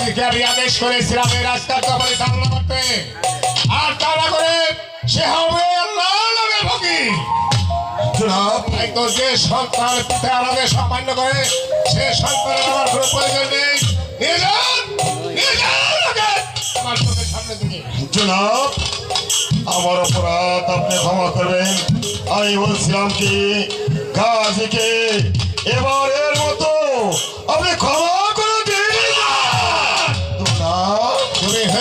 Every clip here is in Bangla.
গাজীকে আমি আদেশ করেছিলাম এই রাজকার্য পরিচালনা করতে। আর তা না করে সে হবে যে সন্তান অমান্য করে সে সন্তানের আমার কোনো প্রয়োজন নেই। আমার চোখের সামনে থেকে। জনাব আমার অপরাধ আপনি ক্ষমা করবেন। আমি বলছিলাম কি কাজীকে এবারের মতো আপনি ক্ষমা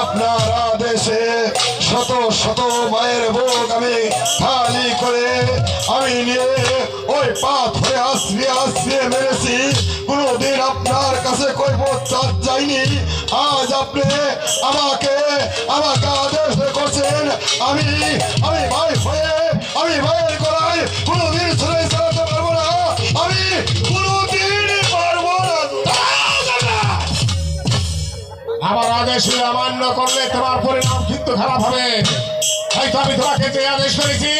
আপনার আদেশে শত শত মায়ের বুক আমি খালি করে আমি নিয়ে ওই পাথরে আসবে আসবে মেরেছি। কোনোদিন আপনার কাছে কই চাপ যায়নি। আজ আপনি আমাকে আমাকে আদেশ করছেন। আমি আদেশ অমান্য করলে তোমার পরিণাম কিন্তু খারাপ হবে। হয়তো আমি তোমাকে যে আদেশ করেছি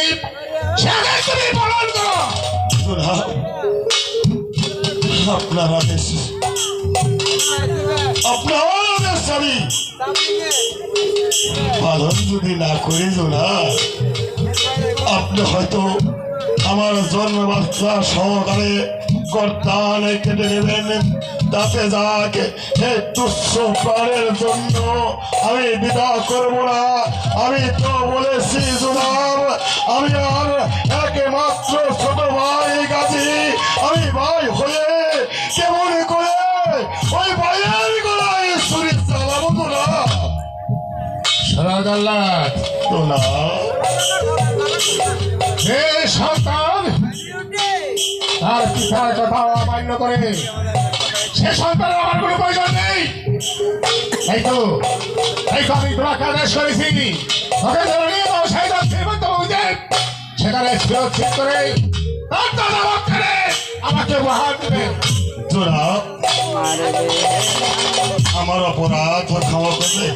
আপনার আদেশ আপনার আদেশ আমি। পালন যদি না করি না, আপনি হয়তো আমার জন্ম বাচ্চা সহকারে গর্দানে কেটে নেবেন। তাতে যাক এই তুচ্ছ প্রাণের জন্য আমি বিদা করব না। আমি তো বলেছি জনাব আমি আর একমাত্র ছোট ভাই গাছি আমি ভাই হয়ে কেমন করে ওই ভাইয়ের গলায় শরীর চালাবো তো না? সরাদাল্লাহ তো না। যে সন্তান তার পিতার কথা অমান্য করে। সে সন্তানের আমার কোনো প্রয়োজন নেই। এই তো এই তো আমি তোমাকে আদেশ করেছি ধরে নিয়ে সেই দক্ষিণ মধ্যে সেখানে সুরক্ষিত করে আমাকে উপহার দেবে। জনাব আমার অপরাধ ক্ষমা করবে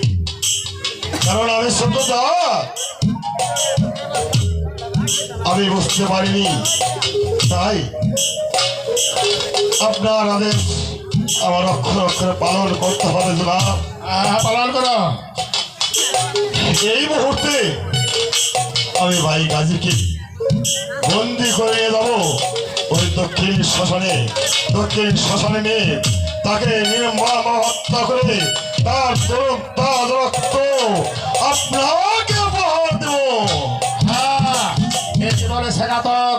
কারণ আমি সত্যতা। আমি বুঝতে পারিনি। তাই আপনার আদেশ আমার অক্ষর অক্ষরে পালন করতে হবে জনাব। পালন করো। এই মুহূর্তে আমি ভাই গাজীকে বন্দি করে যাব ওই দক্ষিণ শ্মশানে দক্ষিণ শ্মশানে নিয়ে তাকে নিয়ে নির্মম হত্যা করে তার তরুণ তার রক্ত আপনাকে উপহার দেবো। হ্যাঁ, জীবনে সেনাতক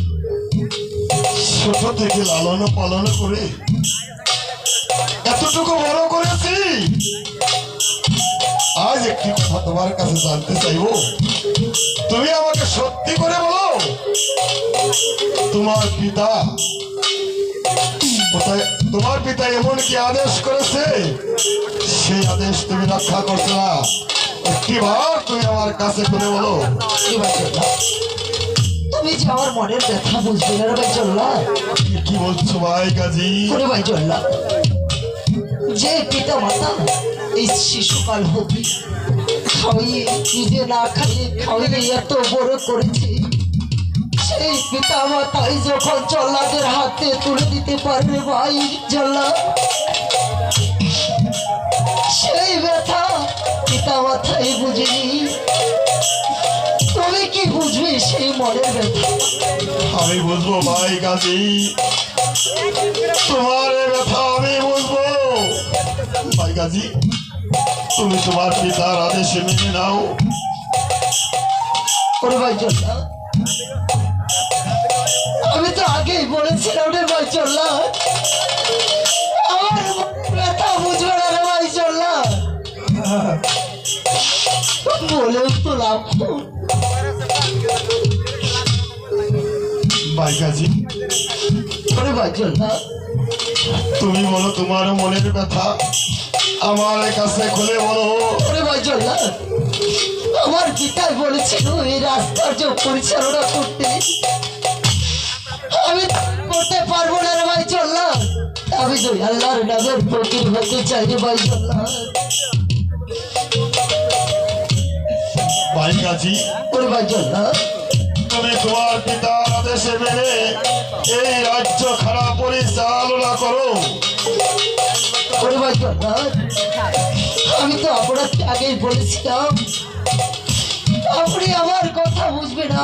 ছোট থেকে লালন পালন করে। এতটুকু বড় করেছি। আজ একটি কথা তোমার কাছে জানতে চাইব। তুমি আমাকে সত্যি করে বলো, তোমার পিতা তোমার পিতা এমন কি আদেশ করেছে? সেই আদেশ তুমি রক্ষা করছ না। একটি বার তুমি আমার কাছে করে বলো। তুমি যে আমার মনের ব্যথা বুঝবে না ভাই চল্লা কি কি বলছো ভাই কাজী? করে ভাই চল্লা যে পিতা মাতা এই শিশুকাল হতে খাওয়িয়ে নিজে না খাইয়ে খাওয়িয়ে এত বড় করেছে সেই পিতা মাতাই যখন জল্লাদের হাতে তুলে দিতে পারবে ভাই জল্লা সেই ব্যথা পিতা মাথায় বুঝিনি। আমি বুঝব ভাই গাজী তোমার ব্যথা আমি বুঝব। ভাই গাজী তুমি তোমার পিতার আদেশে মেনে নাও। ভাই আমি তো আগেই বলেছিলাম রে ভাই চল্লা ব্যথা বুঝবে না ভাই তো লাভ ওরে ভাই তুমি বলো তোমার মনের ব্যথা আমার কাছে খুলে বলো। ওরে চল্লা আমার পিতাই বলেছিল এই রাস্তার যে পরিচালনা করতে। আমি করতে পারব না রে ভাই চল্লা আমি তো আল্লাহর নামের ফকির হতে চাই রে ভাই চল্লা ভাই গাজী ওরে ভাই চল্লা তুমি তোমার পিতার আদেশে মেনে এই রাজ্য খারাপ পরিচালনা করো। আমি তো আপনাকে আগেই বলেছিলাম আপনি আমার কথা বুঝবে না।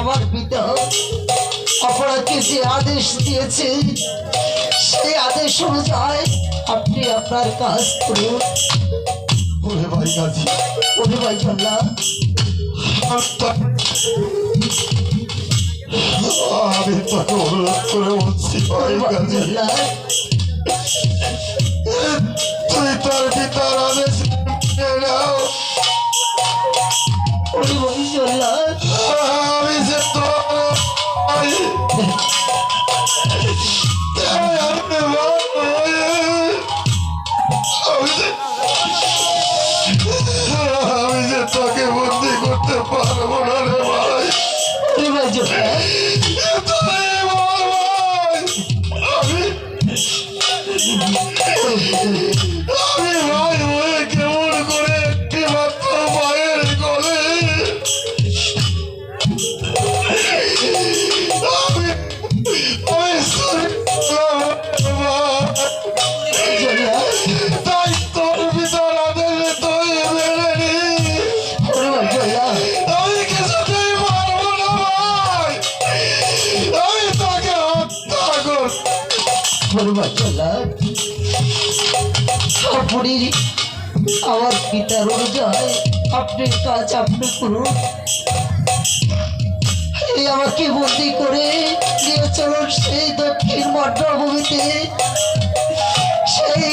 আমার পিতা আপনাকে যে আদেশ দিয়েছে সেই আদেশ অনুযায়ী আপনি আপনার কাজ করুন ওরে ভাই ওরে ভাই চল্লা আমি তোকে অনুরোধ করে বলছি ভাই গাজী তুই তোর পিতার আদেশ নাও। পরিবার চলা। আমার পিতার অনুযায়ী আপনি কাজ আপনি করুন এই আমাকে বন্দি করে নিয়ে চলুন সেই দক্ষিণ মধ্যভূমিতে সেই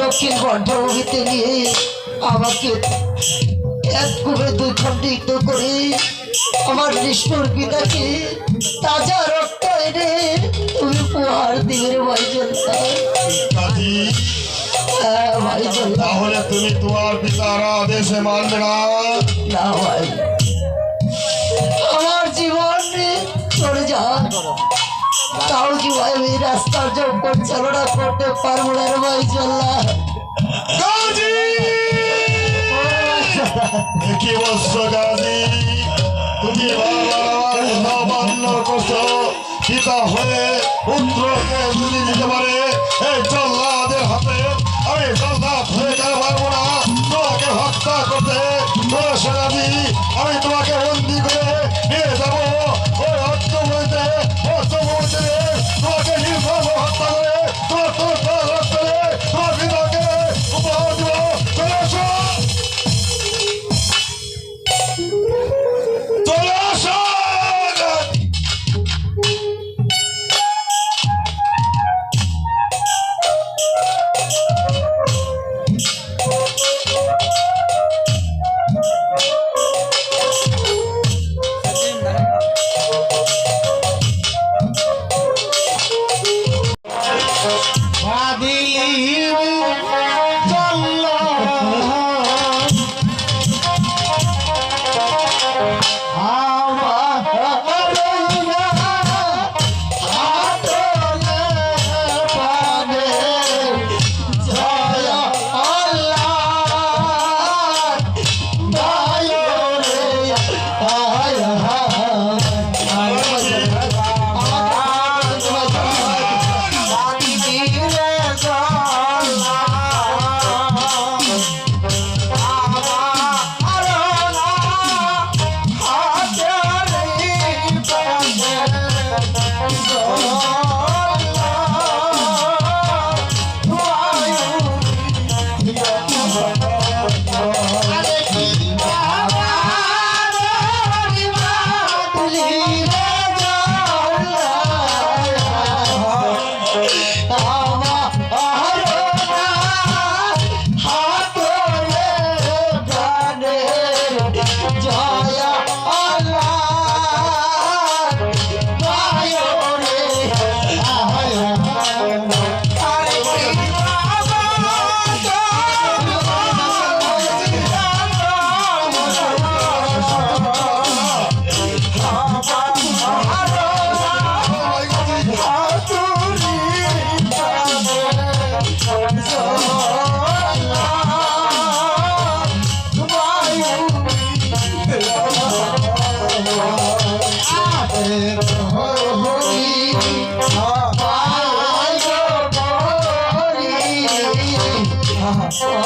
দক্ষিণ মধ্যভূমিতে নিয়ে আমাকে এক কুবে দুই খণ্ডিত করে আমার নিষ্ঠুর পিতাকে তাজা রক্ত তুমি দিবে রে জনতা কাজী হ্যাঁ ভাই তাহলে তুমি তোমার পিতার আদেশে মানবে না? না ভাই আমার জীবন চলে যা। তাও কি ভাই ওই রাস্তার যোগ পরিচালনা করতে পারব না রে ভাই চল্লা কি বলছো গাজী। তুমি অমান্য করছ পিতা হয়ে পুত্রকে যদি দিতে পারে Oh.